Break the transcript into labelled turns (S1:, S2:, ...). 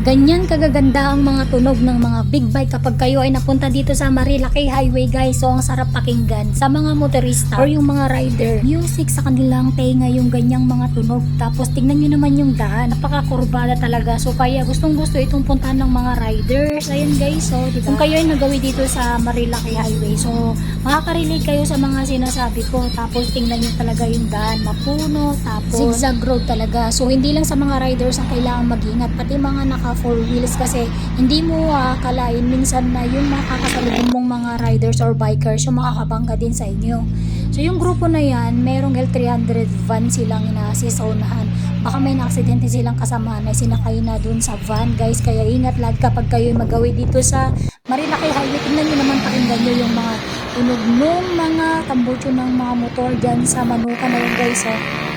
S1: Ganyan kagaganda ang mga tunog ng mga big bike kapag kayo ay napunta dito sa Marilaki Highway guys. So ang sarap pakinggan sa mga motorista or yung mga rider. Music sa kanilang tenga yung ganyang mga tunog. Tapos tingnan nyo naman yung daan. Napakakurbada talaga. So kaya gustong gusto itong puntahan ng mga riders. Ayun guys. So diba? kung kayo ay nagawi dito sa Marilaki Highway. So makaka-relate kayo sa mga sinasabi ko. Tapos tingnan nyo talaga yung daan. Mapuno. Tapos zigzag road talaga. So hindi lang sa mga riders ang kailangan mag-ingat. Pati mga naka four wheels kasi hindi mo akalain minsan na yung makakasalubong mong mga riders or bikers yung makakabangga din sa inyo. So yung grupo na yan, merong L300 van silang inaasi sa unahan. Baka may na-aksidente silang kasama na sinakay na dun sa van guys. Kaya ingat lagi kapag kayo magawi dito sa Marilaki Highway. Tingnan nyo naman pakinggan nyo yung mga tunog ng mga tambucho ng mga motor dyan sa Manuka na yun guys. Oh.